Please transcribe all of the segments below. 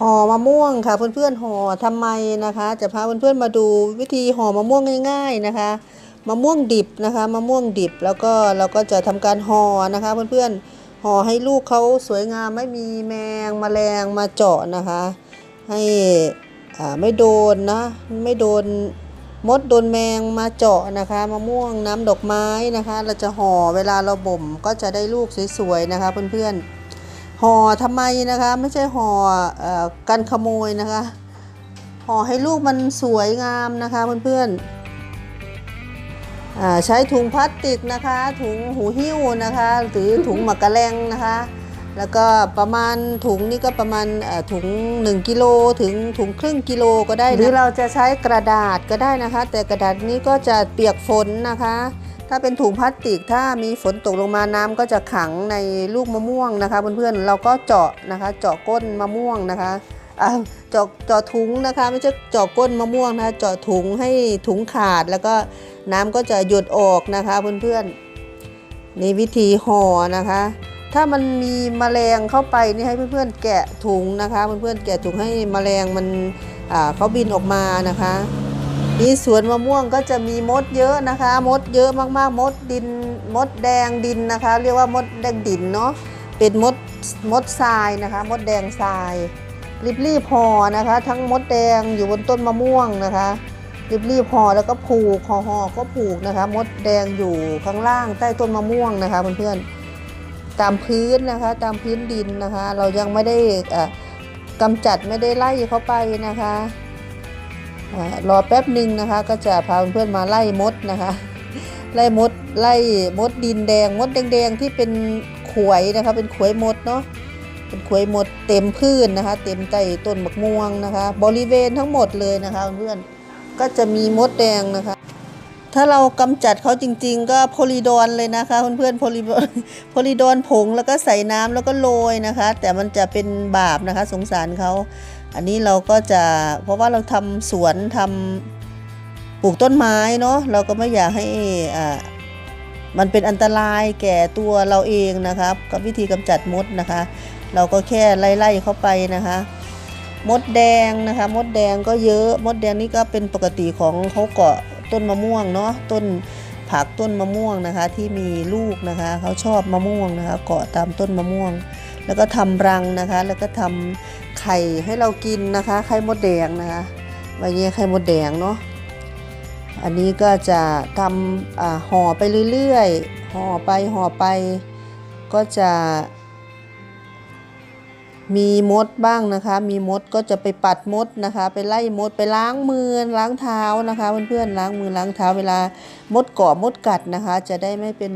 ห่อมะม่วงค่ะเพื่อนๆห่อทำไมนะคะ จะพาเพื่อนๆมาดูวิธีห่อมะม่วงง่ายๆนะคะมะม่วงดิบนะคะมะม่วงดิบแล้วก็เราก็จะทำการห่อนะคะเพื่อนๆห่อให้ลูกเขาสวยงามไม่มีแมงมแมลงมาเจาะนะคะ ให้อ่าไม่โดนนะไม่โดนมดโดนแมงมาเจาะนะคะมะม่วงน้ำดอกไม้นะคะ เราจะห่อเวลาเราบ่มก็จะได้ลูกสวยๆนะคะเพื่อนๆ ห่อทำไมนะคะไม่ใช่ห่อเอ่อกันขโมยนะคะห่อให้ลูกมันสวยงามนะคะเพื่อนๆใช้ถุงพลาสติกนะคะ ถุงหูหิ้วนะคะหรือถุงหมักกะแรงนะคะ แล้วก็ประมาณถุงนี่ก็ประมาณถุง 1กิโลถึงถุงครึ่งกิโลก็ได้หรือเราจะใช้กระดาษก็ได้นะคะ แต่กระดาษนี้ก็จะเปียกฝนนะคะ ถ้าเป็นถุงพลาสติกถ้ามีฝนตกลงมาน้ำก็จะขังในลูกมะม่วงนะคะ เพื่อนๆเราก็เจาะนะคะ เจาะก้นมะม่วงนะคะเจาะเจาะถุงนะคะ ไม่ใช่เจาะก้นมะม่วงนะคะเจาะถุงให้ถุงขาดแล้วก็น้ำก็จะหยดออกนะคะเพื่อนๆนี่วิธีห่อนะคะ ถ้ามันมีแมลงเข้าไปนี่ให้เพื่อนๆแกะถุงนะคะเพื่อนๆแกะถุงให้แมลงมันเขาบินออกมานะคะ นี่สวนมะม่วงก็จะมีมดเยอะนะคะ มดเยอะมากๆ มดดิน มดแดงดินนะคะ เรียกว่ามดแดงดินเนาะ เป็นมดมดทรายนะคะ มดแดงทรายรีบๆห่อนะคะ ทั้งมดแดงอยู่บนต้นมะม่วงนะคะรีบๆห่อแล้วก็ผูกห่อหอก็ผูกนะคะ มดแดงอยู่ข้างล่างใต้ต้นมะม่วงนะคะเพื่อนๆตามพื้นนะคะตามพื้นดินนะคะ เรายังไม่ได้เอ่อกำจัดไม่ได้ไล่เขาไปนะคะ รอแป๊บหนึ่งนะคะ ก็จะพาเพื่อนๆมาไล่มดนะคะ ไล่มดไล่มดดินแดงมดแดงๆที่เป็นขวยนะคะ เป็นขวยมดเนาะเป็นขวยมดเต็มพื้นนะคะ เต็มใต้ต้นมะม่วงนะคะ บริเวณทั้งหมดเลยนะคะเพื่อนก็จะมีมดแดงนะคะ ถ้าเรากำจัดเขาจริง ๆ ก็โพลีดอนเลยนะคะเพื่อนๆโพลีโพลีดอนผงแล้วก็ใส่น้ำแล้วก็โรยนะคะ แต่มันจะเป็นบาปนะคะ สงสารเขา อันนี้เราก็จะเพราะว่าเราทำสวนทำปลูกต้นไม้เนาะเราก็ไม่อยากให้อ่ามันเป็นอันตรายแก่ตัวเราเองนะครับ กับวิธีกำจัดมดนะคะ เราก็แค่ไล่ๆเข้าไปนะคะ มดแดงนะคะ มดแดงก็เยอะมดแดงนี่ก็เป็นปกติของเขาเกาะต้นมะม่วงเนาะต้นผักต้นมะม่วงนะคะ ที่มีลูกนะคะเขาชอบมะม่วงนะคะ เกาะตามต้นมะม่วง แล้วก็ทำรังนะคะ แล้วก็ทำ ไข่ให้เรากินนะคะ ไข่มดแดงนะคะใบเงี้ยไข่มดแดงเนาะอันนี้ก็จะทำห่อไปเรื่อยๆห่อไปห่อไป ก็จะมีมดบ้างนะคะ มีมดก็จะไปปัดมดนะคะ ไปไล่มดไปล้างมือล้างเท้านะคะ เพื่อนๆล้างมือล้างเท้าเวลามดเกาะมดกัดนะคะ จะได้ไม่เป็น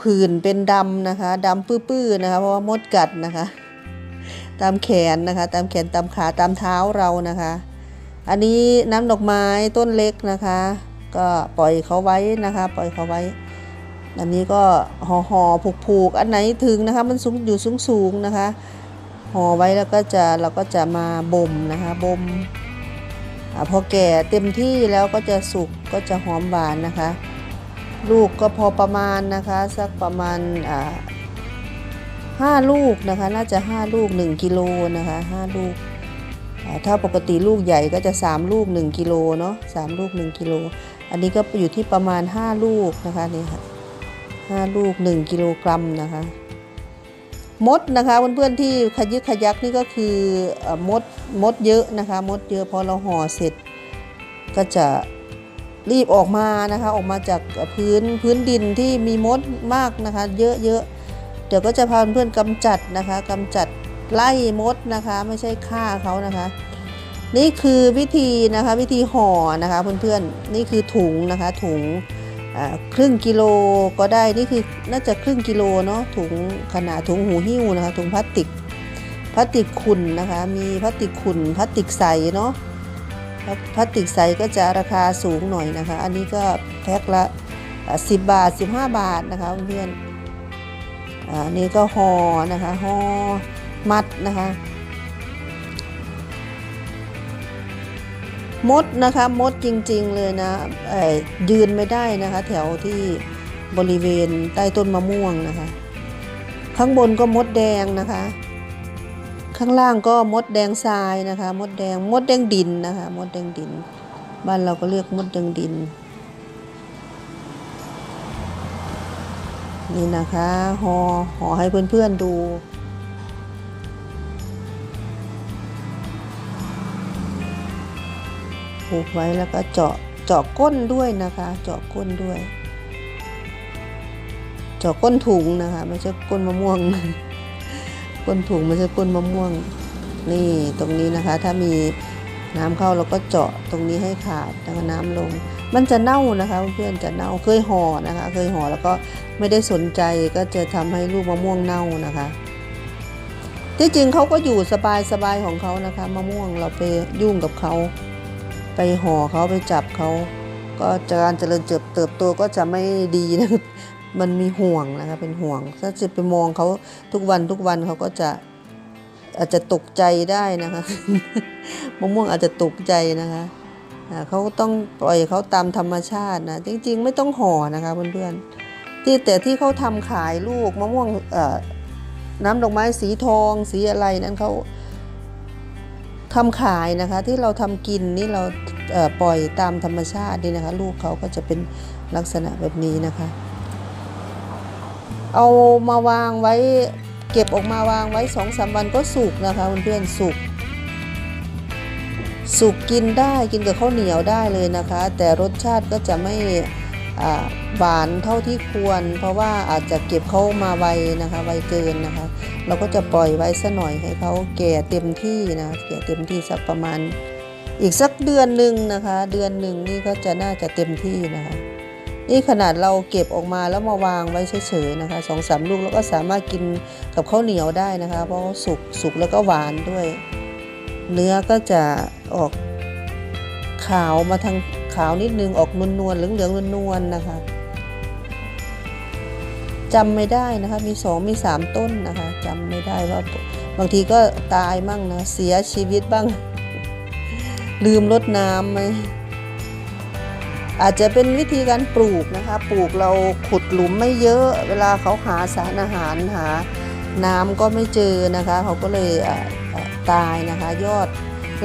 ผื่นเป็นดำนะคะดำปื้อๆนะคะ เพราะว่ามดกัดนะคะ ตามแขนนะคะ ตามแขนตามขาตามเท้าเรานะคะ อันนี้น้ำดอกไม้ต้นเล็กนะคะ ก็ปล่อยเขาไว้นะคะ ปล่อยเขาไว้อันนี้ก็ห่อห่อผูกผูกอันไหนถึงนะคะ มันสูงอยู่สูงสูงๆนะคะห่อไว้แล้วก็จะเราก็จะมาบ่มนะคะบ่มอพอแก่เต็มที่แล้วก็จะสุกก็จะหอมหวานนะคะ ลูกก็พอประมาณนะคะ สักประมาณอ่า ห้าลูกนะคะ น่าจะห้าลูกหนึ่งกิโลนะคะห้าลูก ถ้าปกติลูกใหญ่ก็จะ 3 ลูก 1 กิโลเนาะสามลูก 1 กิโล อันนี้ก็อยู่ที่ประมาณ 5 ลูกนะคะนี่ค่ะ5ลูก 1 กิโลกรัมนะคะมดนะคะเพื่อนๆที่ขยึกขยักนี่ก็คือมดมดเยอะนะคะมดเยอะพอเราห่อเสร็จ ก็จะรีบออกมานะคะออกมาจากพื้นพื้นดินที่มีมดมากนะคะ เยอะๆเดี๋ยวก็จะพาเพื่อนๆกำจัดนะคะกำจัดไล่มดนะคะ ไม่ใช่ฆ่าเขานะคะ นี่คือวิธีนะคะวิธีห่อนะคะเพื่อนๆนี่คือถุงนะคะถุงครึ่งกิโลก็ได้นี่คือน่าจะครึ่งกิโลเนาะถุงขนาดถุงหูหิ้วนะคะถุงพลาสติกพลาสติกขุ่นนะคะ มีพลาสติกขุ่นพลาสติกใสเนาะพลาสติกใสก็จะราคาสูงหน่อยนะคะ อันนี้ก็แพ็คละสิบบาท 15 บาทนะคะเพื่อน อ่านี่ก็ห่อนะคะห่อมัดนะคะมดนะคะมดจริงๆเลยนะเอ่อยืนไม่ได้นะคะ แถวที่บริเวณใต้ต้นมะม่วงนะคะ ข้างบนก็มดแดงนะคะ ข้างล่างก็มดแดงทรายนะคะ มดแดงมดแดงดินนะคะ มดแดงดิน บ้านเราก็เรียกมดแดงดิน นี่นะคะห่อห่อให้เพื่อนๆดู ผูกไว้แล้วก็เจาะเจาะก้นด้วยนะคะ เจาะก้นด้วย เจาะก้นถุงนะคะไม่ใช่ก้นมะม่วง ก้นถุงไม่ใช่ก้นมะม่วง นี่ตรงนี้นะคะถ้ามีน้ำเข้าเราก็เจาะตรงนี้ให้ขาดแล้วก็น้ำลง มันจะเน่านะคะเพื่อนจะเน่าเคยห่อนะคะ เคยห่อแล้วก็ไม่ได้สนใจก็จะทำให้ลูกมะม่วงเน่านะคะที่จริงเขาก็อยู่สบายๆของเขานะคะ มะม่วงเราไปยุ่งกับเขา ไปห่อเขาไปจับเขา ก็การเจริญเติบเติบโตก็จะไม่ดีนะมันมีห่วงนะคะเป็นห่วง ถ้าจะไปมองเขาทุกวันทุกวันเขาก็จะอาจจะตกใจได้นะคะ มะม่วงอาจจะตกใจนะคะ เขาต้องปล่อยเขาตามธรรมชาตินะจริงๆ ไม่ต้องห่อนะคะเพื่อนๆที่แต่ที่เขาทำขายลูกมะม่วงเอ่อน้ำดอกไม้สีทองสีอะไรนั้นเขาทำขายนะคะ ที่เราทำกินนี่เราเปล่อยตามธรรมชาตินี่นะคะ ลูกเขาก็จะเป็นลักษณะแบบนี้นะคะ เอามาวางไว้เก็บออกมาวางไว้สองสามวันก็สุกนะคะเพื่อนๆสุก สุกกินได้กินกับข้าวเหนียวได้เลยนะคะ แต่รสชาติก็จะไม่หวานเท่าที่ควร เพราะว่าอาจจะเก็บเข้ามาไวนะคะไวเกินนะคะ เราก็จะปล่อยไว้สักหน่อยให้เขาแก่เต็มที่นะแก่เต็มที่สักประมาณ อีกสักเดือนหนึ่งนะคะ เดือนหนึ่งนี่ก็จะน่าจะเต็มที่นะคะนี่ขนาดเราเก็บออกมาแล้วมาวางไว้เฉยๆนะคะสองสามลูกแล้วก็สามารถกินกับข้าวเหนียวได้นะคะ เพราะสุกสุกแล้วก็หวานด้วย เนื้อก็จะออกขาวมาทางขาวนิดนึงออกนวลๆเหลืองๆนวลๆนะคะจำไม่ได้นะคะมีสองมีสามต้นนะคะจำไม่ได้ว่าบางทีก็ตายบ้างนะเสียชีวิตบ้าง ลืมรดน้ำไหมอาจจะเป็นวิธีการปลูกนะคะ ปลูกเราขุดหลุมไม่เยอะ เวลาเขาหาสารอาหารหาน้ำก็ไม่เจอนะคะ เขาก็เลยอ่ ตายนะคะ ยอด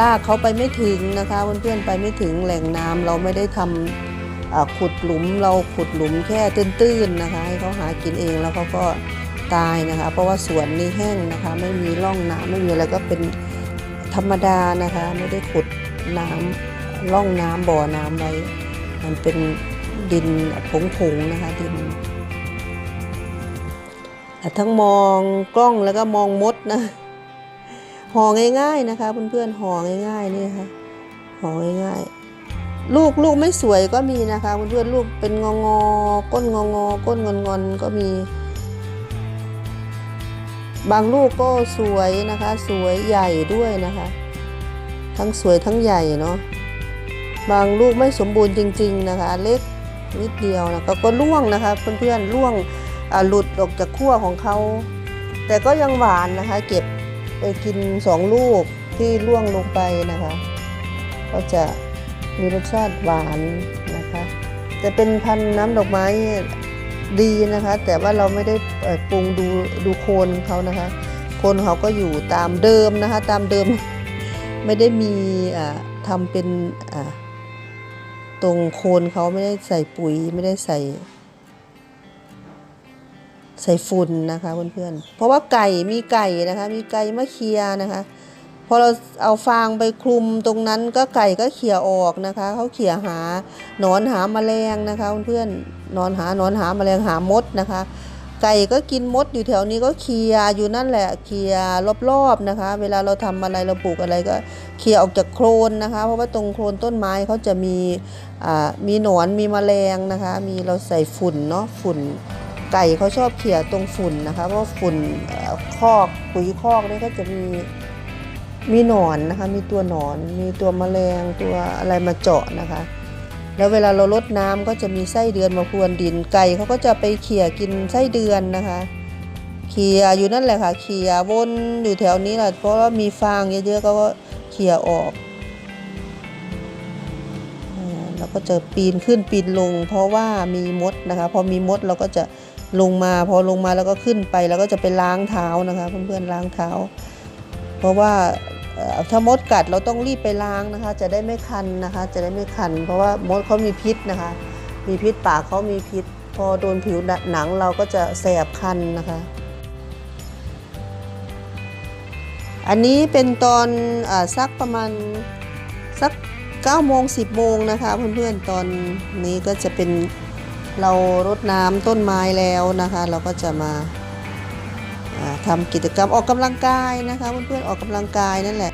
รากเขาไปไม่ถึงนะคะเพื่อนๆไปไม่ถึงแหล่งน้ำเราไม่ได้ทำอ่าขุดหลุมเราขุดหลุมแค่ตื้นๆนะคะ ให้เขาหากินเองแล้วเขาก็ตายนะคะ เพราะว่าสวนนี่แห้งนะคะ ไม่มีร่องน้ำไม่มีอะไรก็เป็นธรรมดานะคะ ไม่ได้ขุดน้ำร่องน้ำบ่อน้ำไว้ มันเป็นดินผงๆนะคะดินทั้งมองกล้องแล้วก็มองมดนะ ห่อง่าย ๆนะคะเพื่อนๆห่อง่ายๆนี่ค่ะห่อง่ายๆ ลูกลูกไม่สวยก็มีนะคะเพื่อนๆลูกเป็นงองอก้นงองอก้นงอนงอนๆก็มี บางลูกก็สวยนะคะ สวยใหญ่ด้วยนะคะ ทั้งสวยทั้งใหญ่เนาะบางลูกไม่สมบูรณ์จริง ๆนะคะ เล็กนิดเดียวนะก็ก็ร่วงนะคะเพื่อนๆร่วงหลุดออกจากขั้วของเขา แต่ก็ยังหวานนะคะ เก็บ ไปกินสองลูกที่ร่วงลงไปนะคะ ก็จะมีรสชาติหวานนะคะจะเป็นพันธุ์น้ำดอกไม้ดีนะคะ แต่ว่าเราไม่ได้ปรุงดูดูโคนเขานะคะ โคนเขาก็อยู่ตามเดิมนะคะ ตามเดิมไม่ได้มีอ่าทำเป็นอ่าตรงโคนเขาไม่ได้ใส่ปุ๋ยไม่ได้ใส่ ใส่ฝุ่นนะคะเพื่อนๆ เพราะว่าไก่มีไก่นะคะ มีไก่มะเคียนะคะ พอเราเอาฟางไปคลุมตรงนั้นก็ไก่ก็เขี่ยออกนะคะเขาเขี่ยหาหนอนหาแมลงนะคะเพื่อนๆนอนหาหนอนหาแมลงหามดนะคะ ไก่ก็กินมดอยู่แถวนี้ก็เคียอยู่นั่นแหละเคียร์รอบๆนะคะ เวลาเราทำอะไรเราปลูกอะไรก็เคียออกจากโคลนนะคะ เพราะว่าตรงโคลนต้นไม้เขาจะมีอ่ามีหนอนมีแมลงนะคะ มีเราใส่ฝุ่นเนาะฝุ่น ไก่เขาชอบเขี่ยตรงฝุ่นนะคะเพราะฝุ่นคอกปุ๋ยคอกนี่ก็จะมีมีหนอนนะคะ มีตัวหนอน มีตัวแมลงตัวอะไรมาเจาะนะคะ แล้วเวลาเราลดน้ำก็จะมีไส้เดือนมาพรวนดินไก่เขาก็จะไปเขี่ยกินไส้เดือนนะคะเขี่ยอยู่นั่นแหละค่ะเขี่ยวนอยู่แถวนี้แหละเพราะว่ามีฟางเยอะๆก็เขี่ยออกอ่าแล้วก็จะปีนขึ้นปีนลง เพราะว่ามีมดนะคะ พอมีมดเราก็จะ ลงมาพอลงมาแล้วก็ขึ้นไปแล้วก็จะไปล้างเท้านะคะเพื่อนๆล้างเท้า เพราะว่าถ้ามดกัดเราต้องรีบไปล้างนะคะ จะได้ไม่คันนะคะ จะได้ไม่คัน เพราะว่ามดเขามีพิษนะคะ มีพิษปากเขามีพิษ พอโดนผิวหนังเราก็จะแสบคันนะคะ อันนี้เป็นตอนอสักประมาณสัก9โมง10โมงนะคะเพื่อนๆตอนนี้ก็จะเป็น เรารดน้ำต้นไม้แล้วนะคะ เราก็จะมาอ่าทำกิจกรรมออกกำลังกายนะคะเพื่อนๆออกกำลังกายนั่นแหละ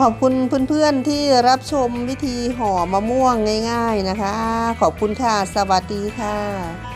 ขอบคุณเพื่อนๆที่รับชมวิธีห่อมะม่วงง่าย ๆนะคะ ขอบคุณค่ะ สวัสดีค่ะ